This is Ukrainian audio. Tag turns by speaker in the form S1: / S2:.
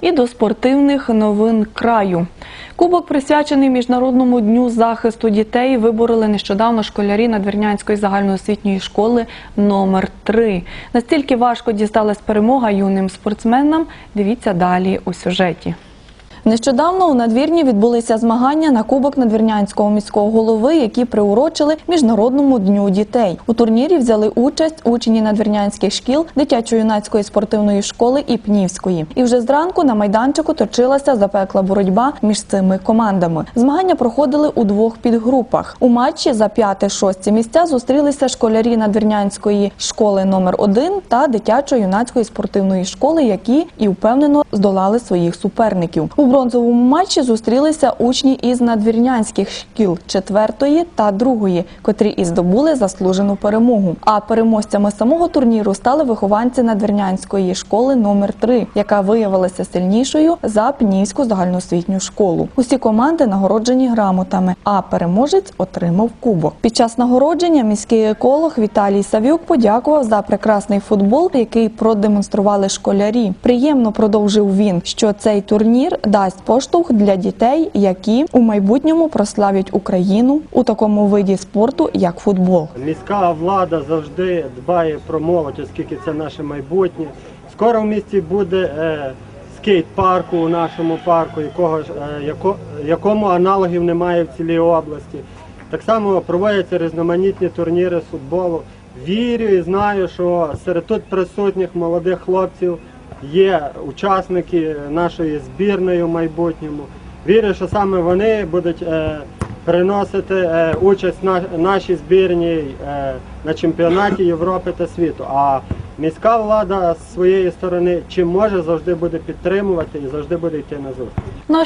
S1: І до спортивних новин краю. Кубок присвячений Міжнародному дню захисту дітей. Вибороли нещодавно школярі Надвірнянської загальноосвітньої школи номер 3 Настільки важко дісталась перемога юним спортсменам. Дивіться далі у сюжеті. Нещодавно у надвірні відбулися змагання на Кубок надвірнянського міського голови, які приурочили Міжнародному дню дітей. У турнірі взяли участь учні надвірнянських шкіл, дитячо-юнацької спортивної школи і Пнівської. І вже зранку на майданчику точилася запекла боротьба між цими командами. Змагання проходили у двох підгрупах. У матчі за п'яте-шосте місця зустрілися школярі надвірнянської школи номер 1 та дитячо-юнацької спортивної школи, які і впевнено здолали своїх суперників. У бронзовому матчі зустрілися учні із надвірнянських шкіл четвертої та другої, котрі і здобули заслужену перемогу. А переможцями самого турніру стали вихованці надвірнянської школи номер 3 яка виявилася сильнішою за Пнівську загальноосвітню школу. Усі команди нагороджені грамотами, а переможець отримав кубок. Під час нагородження міський еколог Віталій Савюк подякував за прекрасний футбол, який продемонстрували школярі. Приємно продовжив він, що цей турнір дасть поштовх для дітей, які у майбутньому прославлять Україну у такому виді спорту, як футбол.
S2: Міська влада завжди дбає про молодь, оскільки це наше майбутнє. Скоро в місті буде е, скейт-парку у нашому парку, якого, е, яко, якому аналогів немає в цілій області. Так само проводяться різноманітні турніри з футболу. Вірю і знаю, що серед тут присутніх молодих хлопців є учасники нашої збірної в майбутньому. Вірю, що саме вони будуть е, приносити е, участь нашій збірній е, на чемпіонаті Європи та світу. А міська влада з своєї сторони чим може завжди буде підтримувати і завжди буде йти на зустріч.
S1: Ну